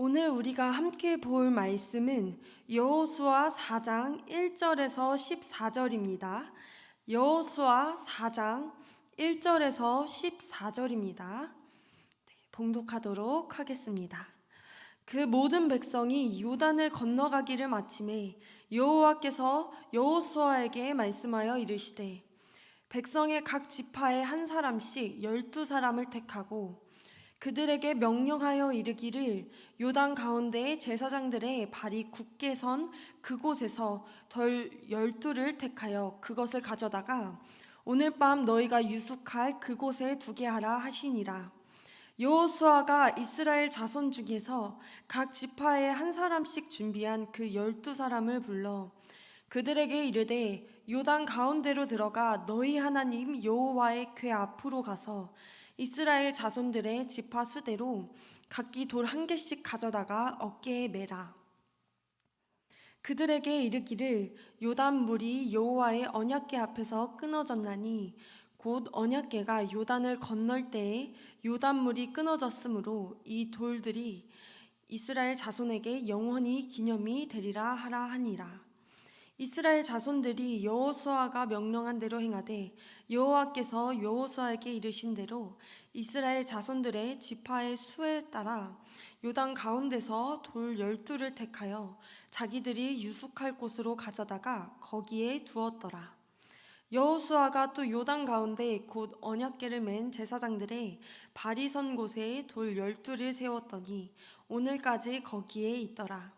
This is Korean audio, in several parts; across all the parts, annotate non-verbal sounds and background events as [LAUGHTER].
오늘 우리가 함께 볼 말씀은 여호수아 4장 1절에서 14절입니다. 여호수아 4장 1절에서 14절입니다. 봉독하도록 하겠습니다. 그 모든 백성이 요단을 건너가기를 마침에 여호와께서 여호수아에게 말씀하여 이르시되 백성의 각 지파에 한 사람씩 열두 사람을 택하고 그들에게 명령하여 이르기를 요단 가운데의 제사장들의 발이 굳게 선 그곳에서 덜 열두를 택하여 그것을 가져다가 오늘 밤 너희가 유숙할 그곳에 두게 하라 하시니라. 여호수아가 이스라엘 자손 중에서 각 지파에 한 사람씩 준비한 그 열두 사람을 불러 그들에게 이르되 요단 가운데로 들어가 너희 하나님 여호와의 궤 앞으로 가서 이스라엘 자손들의 지파 수대로 각기 돌 한 개씩 가져다가 어깨에 매라. 그들에게 이르기를 요단 물이 여호와의 언약궤 앞에서 끊어졌나니 곧 언약궤가 요단을 건널 때에 요단 물이 끊어졌으므로 이 돌들이 이스라엘 자손에게 영원히 기념이 되리라 하라 하니라. 이스라엘 자손들이 여호수아가 명령한 대로 행하되 여호와께서 여호수아에게 이르신 대로 이스라엘 자손들의 지파의 수에 따라 요단 가운데서 돌 열두를 택하여 자기들이 유숙할 곳으로 가져다가 거기에 두었더라. 여호수아가 또 요단 가운데 곧 언약궤를 맨 제사장들의 발이 선 곳에 돌 열두를 세웠더니 오늘까지 거기에 있더라.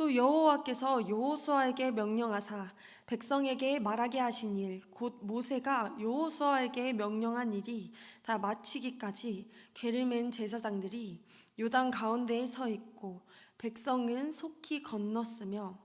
또 여호와께서 여호수아에게 명령하사 백성에게 말하게 하신 일 곧 모세가 여호수아에게 명령한 일이 다 마치기까지 괴를 맨 제사장들이 요단 가운데에 서 있고 백성은 속히 건넜으며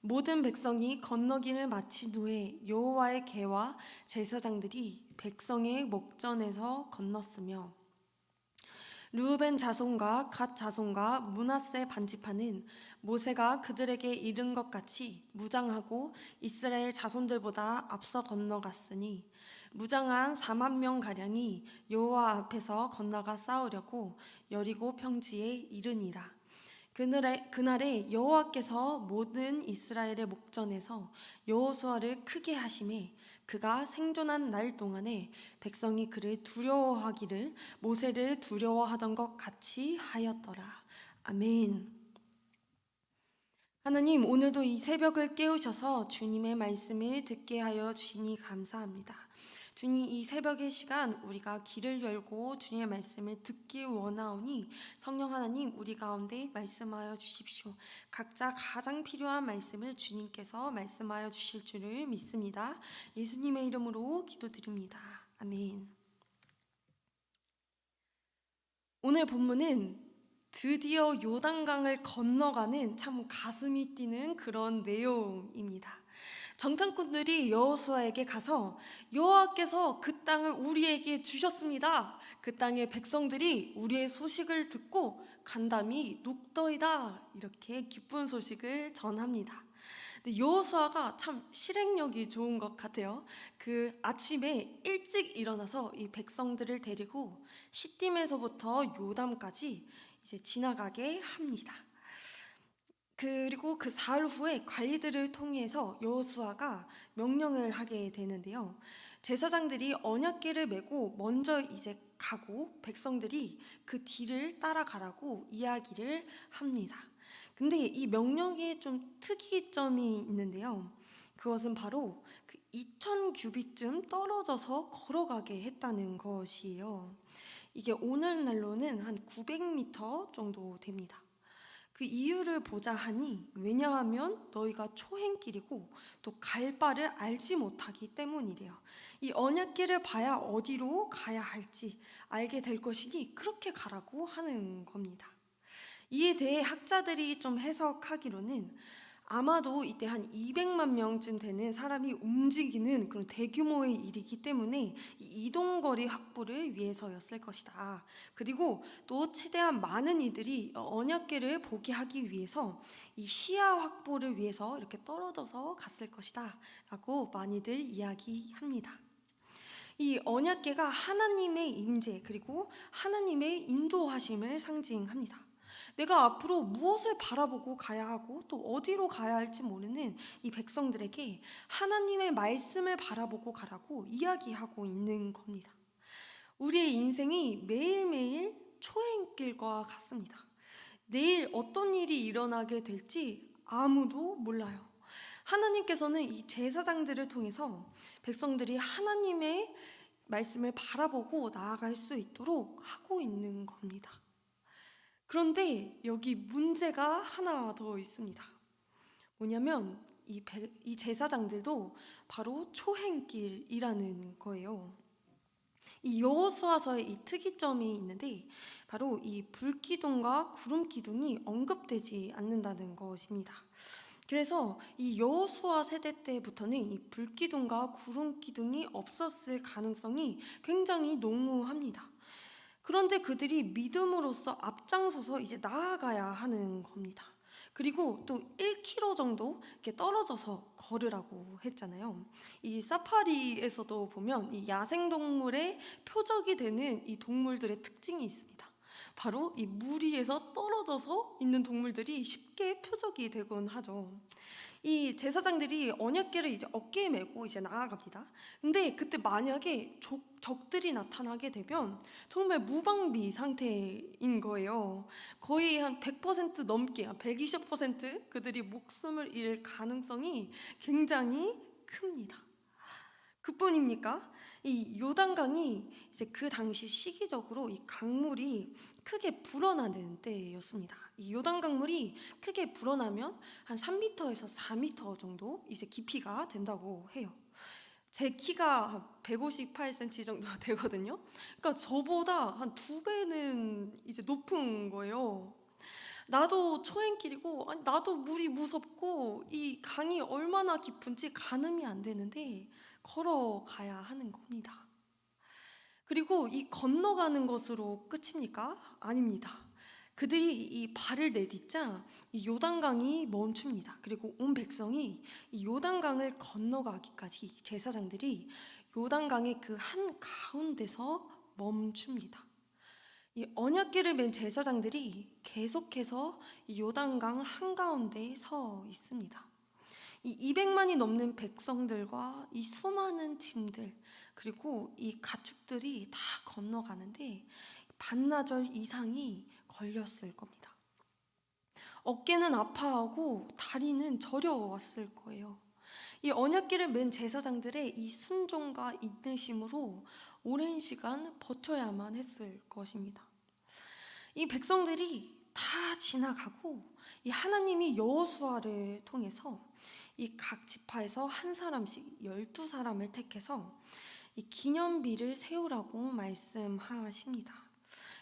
모든 백성이 건너기를 마친 후에 여호와의 개와 제사장들이 백성의 목전에서 건넜으며 르우벤 자손과 갓 자손과 문하세 반지파는 모세가 그들에게 이른 것 같이 무장하고 이스라엘 자손들보다 앞서 건너갔으니 무장한 4만 명 가량이 여호와 앞에서 건너가 싸우려고 여리고 평지에 이르니라. 그날에, 그날에 여호와께서 모든 이스라엘의 목전에서 여호수아를 크게 하심에 그가 생존한 날 동안에 백성이 그를 두려워하기를 모세를 두려워하던 것 같이 하였더라. 아멘. 하나님, 오늘도 이 새벽을 깨우셔서 주님의 말씀을 듣게 하여 주시니 감사합니다. 주님, 이 새벽의 시간 우리가 귀를 열고 주님의 말씀을 듣기 원하오니 성령 하나님 우리 가운데 말씀하여 주십시오. 각자 가장 필요한 말씀을 주님께서 말씀하여 주실 줄을 믿습니다. 예수님의 이름으로 기도드립니다. 아멘. 오늘 본문은 드디어 요단강을 건너가는 참 가슴이 뛰는 그런 내용입니다. 정탐꾼들이 여호수아에게 가서 여호와께서 그 땅을 우리에게 주셨습니다. 그 땅의 백성들이 우리의 소식을 듣고 간담이 녹더이다 이렇게 기쁜 소식을 전합니다. 여호수아가 참 실행력이 좋은 것 같아요. 그 아침에 일찍 일어나서 이 백성들을 데리고 시딤에서부터 요담까지 이제 지나가게 합니다. 그리고 그 사흘 후에 관리들을 통해서 여호수아가 명령을 하게 되는데요. 제사장들이 언약궤를 메고 먼저 이제 가고 백성들이 그 뒤를 따라가라고 이야기를 합니다. 근데 이 명령에 좀 특이점이 있는데요. 그것은 바로 그 2,000 규빗쯤 떨어져서 걸어가게 했다는 것이에요. 이게 오늘날로는 한 900m 정도 됩니다. 그 이유를 보자 하니 왜냐하면 너희가 초행길이고 또 갈 바를 알지 못하기 때문이래요. 이 언약길을 봐야 어디로 가야 할지 알게 될 것이니 그렇게 가라고 하는 겁니다. 이에 대해 학자들이 좀 해석하기로는 아마도 이때 한 200만 명쯤 되는 사람이 움직이는 그런 대규모의 일이기 때문에 이동 거리 확보를 위해서였을 것이다. 그리고 또 최대한 많은 이들이 언약궤를 보게 하기 위해서 이 시야 확보를 위해서 이렇게 떨어져서 갔을 것이다라고 많이들 이야기합니다. 이 언약궤가 하나님의 임재 그리고 하나님의 인도하심을 상징합니다. 내가 앞으로 무엇을 바라보고 가야 하고 또 어디로 가야 할지 모르는 이 백성들에게 하나님의 말씀을 바라보고 가라고 이야기하고 있는 겁니다. 우리의 인생이 매일매일 초행길과 같습니다. 내일 어떤 일이 일어나게 될지 아무도 몰라요. 하나님께서는 이 제사장들을 통해서 백성들이 하나님의 말씀을 바라보고 나아갈 수 있도록 하고 있는 겁니다. 그런데 여기 문제가 하나 더 있습니다. 뭐냐면 이, 배- 이 제사장들도 바로 초행길이라는 거예요. 이 여호수아서의 이 특이점이 있는데 바로 이 불기둥과 구름 기둥이 언급되지 않는다는 것입니다. 그래서 이 여호수아 세대 때부터는 이 불기둥과 구름 기둥이 없었을 가능성이 굉장히 농후합니다. 그런데 그들이 믿음으로써 앞장서서 이제 나아가야 하는 겁니다. 그리고 또 1km 정도 이렇게 떨어져서 걸으라고 했잖아요. 이 사파리에서도 보면 이 야생동물의 표적이 되는 이 동물들의 특징이 있습니다. 바로 이 무리에서 떨어져서 있는 동물들이 쉽게 표적이 되곤 하죠. 이 제사장들이 언약궤를 이제 어깨에 메고 이제 나아갑니다. 근데 그때 만약에 적, 적들이 나타나게 되면 정말 무방비 상태인 거예요. 거의 한 100% 넘게, 한 120% 그들이 목숨을 잃을 가능성이 굉장히 큽니다. 그뿐입니까? 이 요단강이 이제 그 당시 시기적으로 이 강물이 크게 불어나는 때였습니다. 이 요단 강물이 크게 불어나면 한 3m에서 4m 정도 이제 깊이가 된다고 해요. 제 키가 158cm 정도 [LAUGHS] 되거든요. 그러니까 저보다 한 두 배는 이제 높은 거예요. 나도 초행길이고 나도 물이 무섭고 이 강이 얼마나 깊은지 가늠이 안 되는데 걸어가야 하는 겁니다. 그리고 이 건너가는 것으로 끝입니까? 아닙니다. 그들이 이 발을 내딛자 이 요단강이 멈춥니다. 그리고 온 백성이 이 요단강을 건너가기까지 제사장들이 요단강의 그 한 가운데서 멈춥니다. 이 언약궤를 맨 제사장들이 계속해서 이 요단강 한가운데 서 있습니다. 이 200만이 넘는 백성들과 이 수많은 짐들 그리고 이 가축들이 다 건너가는데 반나절 이상이 걸렸을 겁니다. 어깨는 아파하고 다리는 저려왔을 거예요. 이 언약궤를 맨 제사장들의 이 순종과 인내심으로 오랜 시간 버텨야만 했을 것입니다. 이 백성들이 다 지나가고 이 하나님이 여호수아를 통해서 이 각 지파에서 한 사람씩 열두 사람을 택해서 이 기념비를 세우라고 말씀하십니다.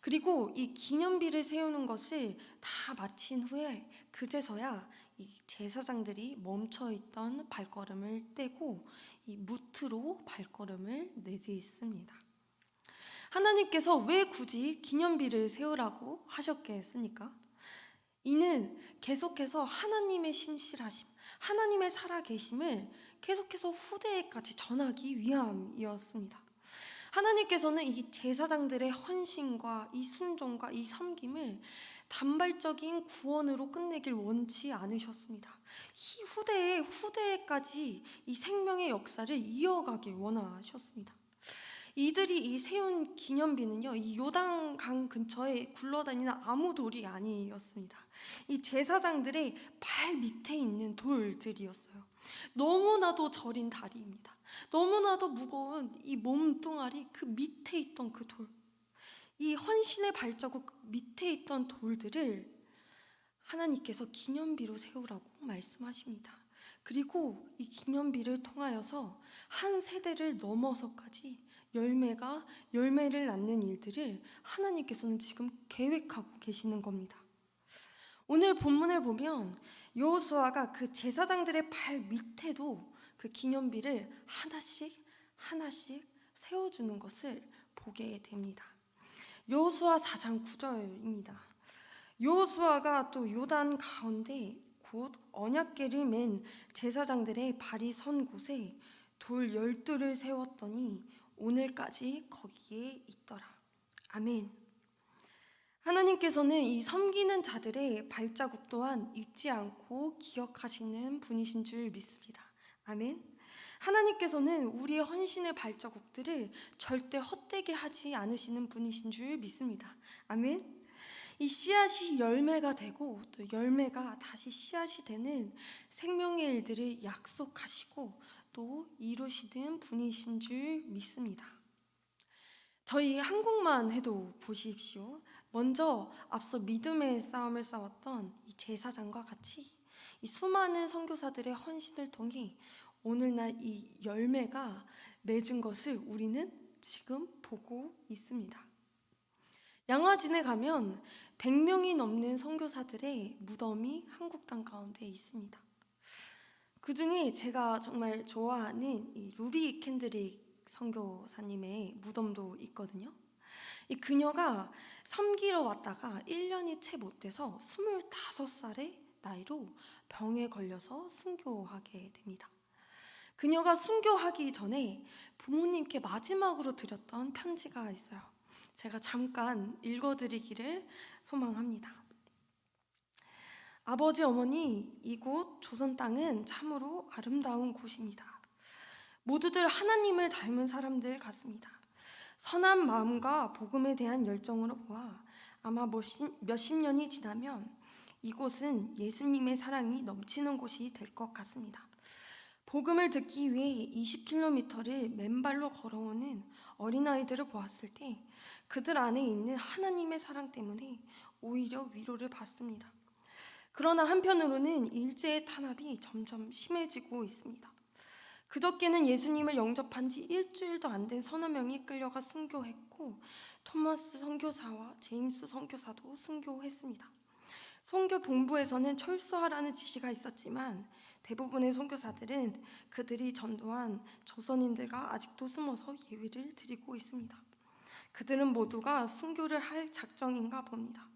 그리고 이 기념비를 세우는 것을 다 마친 후에 그제서야 이 제사장들이 멈춰 있던 발걸음을 떼고 이 무트로 발걸음을 내딛습니다. 하나님께서 왜 굳이 기념비를 세우라고 하셨겠습니까? 이는 계속해서 하나님의 신실하심, 하나님의 살아계심을 계속해서 후대에까지 전하기 위함이었습니다. 하나님께서는 이 제사장들의 헌신과 이 순종과 이 섬김을 단발적인 구원으로 끝내길 원치 않으셨습니다. 이 후대에 후대에까지 이 생명의 역사를 이어가길 원하셨습니다. 이들이 이 세운 기념비는요, 이 요단강 근처에 굴러다니는 아무 돌이 아니었습니다. 이 제사장들의 발 밑에 있는 돌들이었어요. 너무나도 저린 다리입니다. 너무나도 무거운 이 몸뚱아리 그 밑에 있던 그 돌. 이 헌신의 발자국 밑에 있던 돌들을 하나님께서 기념비로 세우라고 말씀하십니다. 그리고 이 기념비를 통하여서 한 세대를 넘어서까지 열매가 열매를 낳는 일들을 하나님께서는 지금 계획하고 계시는 겁니다. 오늘 본문을 보면 여호수아가 그 제사장들의 발 밑에도 그 기념비를 하나씩 하나씩 세워주는 것을 보게 됩니다. 여호수아 4장 9절입니다. 여호수아가 또 요단 가운데 곧 언약궤를 맨 제사장들의 발이 선 곳에 돌 열두를 세웠더니 오늘까지 거기에 있더라. 아멘. 하나님께서는 이 섬기는 자들의 발자국 또한 잊지 않고 기억하시는 분이신 줄 믿습니다. 아멘. 하나님께서는 우리의 헌신의 발자국들을 절대 헛되게 하지 않으시는 분이신 줄 믿습니다. 아멘. 이 씨앗이 열매가 되고 또 열매가 다시 씨앗이 되는 생명의 일들을 약속하시고 또 이루시는 분이신 줄 믿습니다. 저희 한국만 해도 보십시오. 먼저 앞서 믿음의 싸움을 싸웠던 이 제사장과 같이 이 수많은 선교사들의 헌신을 통해 오늘날 이 열매가 맺은 것을 우리는 지금 보고 있습니다. 양화진에 가면 100명이 넘는 선교사들의 무덤이 한국 땅 가운데 있습니다. 그 중에 제가 정말 좋아하는 이 루비 캔드릭 선교사님의 무덤도 있거든요. 이 그녀가 섬기러 왔다가 1년이 채 못 돼서 25살의 나이로 병에 걸려서 순교하게 됩니다. 그녀가 순교하기 전에 부모님께 마지막으로 드렸던 편지가 있어요. 제가 잠깐 읽어드리기를 소망합니다. 아버지 어머니 이곳 조선 땅은 참으로 아름다운 곳입니다. 모두들 하나님을 닮은 사람들 같습니다. 선한 마음과 복음에 대한 열정으로 보아 아마 몇십, 년이 지나면 이곳은 예수님의 사랑이 넘치는 곳이 될 것 같습니다. 복음을 듣기 위해 20km를 맨발로 걸어오는 어린아이들을 보았을 때 그들 안에 있는 하나님의 사랑 때문에 오히려 위로를 받습니다. 그러나 한편으로는 일제의 탄압이 점점 심해지고 있습니다. 그저께는 예수님을 영접한 지 일주일도 안 된 서너 명이 끌려가 순교했고 토마스 선교사와 제임스 선교사도 순교했습니다. 선교 본부에서는 철수하라는 지시가 있었지만 대부분의 선교사들은 그들이 전도한 조선인들과 아직도 숨어서 예외를 드리고 있습니다. 그들은 모두가 순교를 할 작정인가 봅니다.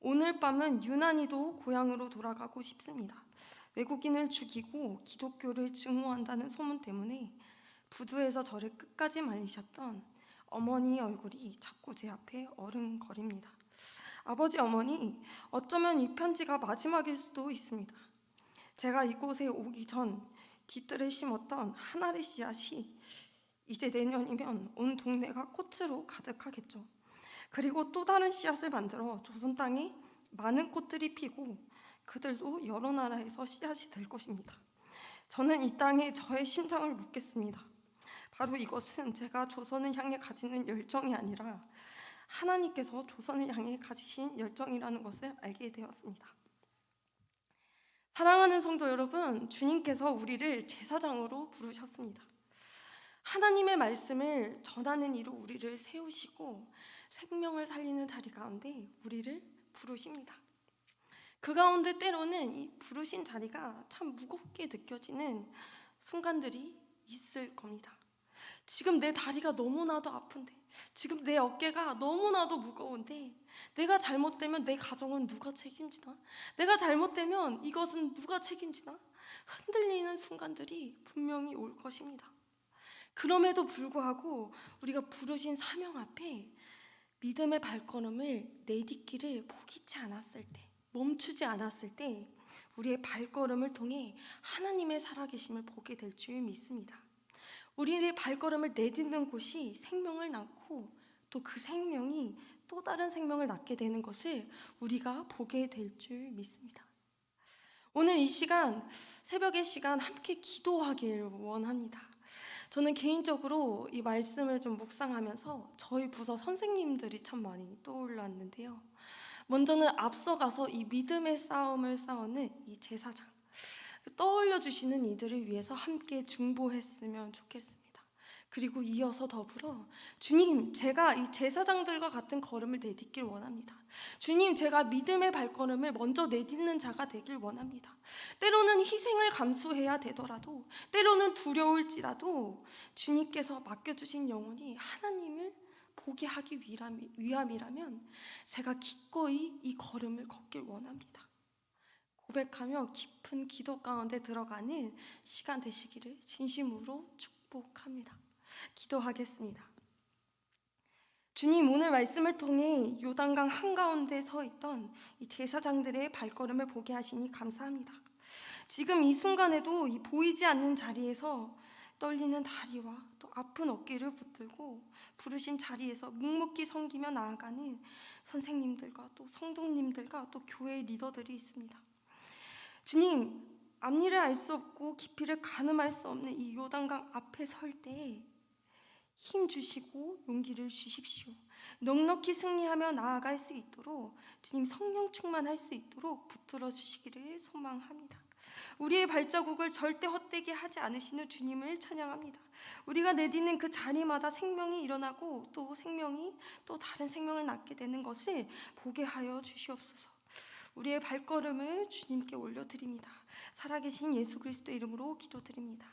오늘 밤은 유난히도 고향으로 돌아가고 싶습니다. 외국인을 죽이고 기독교를 증오한다는 소문 때문에 부두에서 저를 끝까지 말리셨던 어머니 얼굴이 자꾸 제 앞에 어른거립니다. 아버지 어머니 어쩌면 이 편지가 마지막일 수도 있습니다. 제가 이곳에 오기 전 뒷뜰에 심었던 하나의 씨앗이 이제 내년이면 온 동네가 꽃으로 가득하겠죠. 그리고 또 다른 씨앗을 만들어 조선 땅에 많은 꽃들이 피고 그들도 여러 나라에서 씨앗이 될 것입니다. 저는 이 땅에 저의 심장을 묻겠습니다. 바로 이것은 제가 조선을 향해 가지는 열정이 아니라 하나님께서 조선을 향해 가지신 열정이라는 것을 알게 되었습니다. 사랑하는 성도 여러분, 주님께서 우리를 제사장으로 부르셨습니다. 하나님의 말씀을 전하는 이로 우리를 세우시고 생명을 살리는 자리 가운데 우리를 부르십니다. 그 가운데 때로는 이 부르신 자리가 참 무겁게 느껴지는 순간들이 있을 겁니다. 지금 내 다리가 너무나도 아픈데, 지금 내 어깨가 너무나도 무거운데, 내가 잘못되면 내 가정은 누가 책임지나? 내가 잘못되면 이것은 누가 책임지나? 흔들리는 순간들이 분명히 올 것입니다. 그럼에도 불구하고 우리가 부르신 사명 앞에 믿음의 발걸음을 내딛기를 포기치 않았을 때, 멈추지 않았을 때, 우리의 발걸음을 통해 하나님의 살아계심을 보게 될 줄 믿습니다. 우리의 발걸음을 내딛는 곳이 생명을 낳고 또 그 생명이 또 다른 생명을 낳게 되는 것을 우리가 보게 될 줄 믿습니다. 오늘 이 시간, 새벽의 시간 함께 기도하길 원합니다. 저는 개인적으로 이 말씀을 좀 묵상하면서 저희 부서 선생님들이 참 많이 떠올랐는데요. 먼저는 앞서가서 이 믿음의 싸움을 싸우는 이 제사장 떠올려 주시는 이들을 위해서 함께 중보했으면 좋겠습니다. 그리고 이어서 더불어 주님, 제가 이 제사장들과 같은 걸음을 내딛길 원합니다. 주님, 제가 믿음의 발걸음을 먼저 내딛는 자가 되길 원합니다. 때로는 희생을 감수해야 되더라도, 때로는 두려울지라도 주님께서 맡겨주신 영혼이 하나님을 보게 하기 위함이라면 제가 기꺼이 이 걸음을 걷길 원합니다. 고백하며 깊은 기도 가운데 들어가는 시간 되시기를 진심으로 축복합니다. 기도하겠습니다. 주님 오늘 말씀을 통해 요단강 한가운데 서 있던 이 제사장들의 발걸음을 보게 하시니 감사합니다. 지금 이 순간에도 이 보이지 않는 자리에서 떨리는 다리와 또 아픈 어깨를 붙들고 부르신 자리에서 묵묵히 섬기며 나아가는 선생님들과 또 성도님들과 또 교회 리더들이 있습니다. 주님, 앞니를 알 수 없고 깊이를 가늠할 수 없는 이 요단강 앞에 설 때 힘 주시고 용기를 주십시오. 넉넉히 승리하며 나아갈 수 있도록 주님 성령 충만할 수 있도록 붙들어 주시기를 소망합니다. 우리의 발자국을 절대 헛되게 하지 않으시는 주님을 찬양합니다. 우리가 내딛는 그 자리마다 생명이 일어나고 또 생명이 또 다른 생명을 낳게 되는 것을 보게 하여 주시옵소서. 우리의 발걸음을 주님께 올려드립니다. 살아계신 예수 그리스도 이름으로 기도드립니다.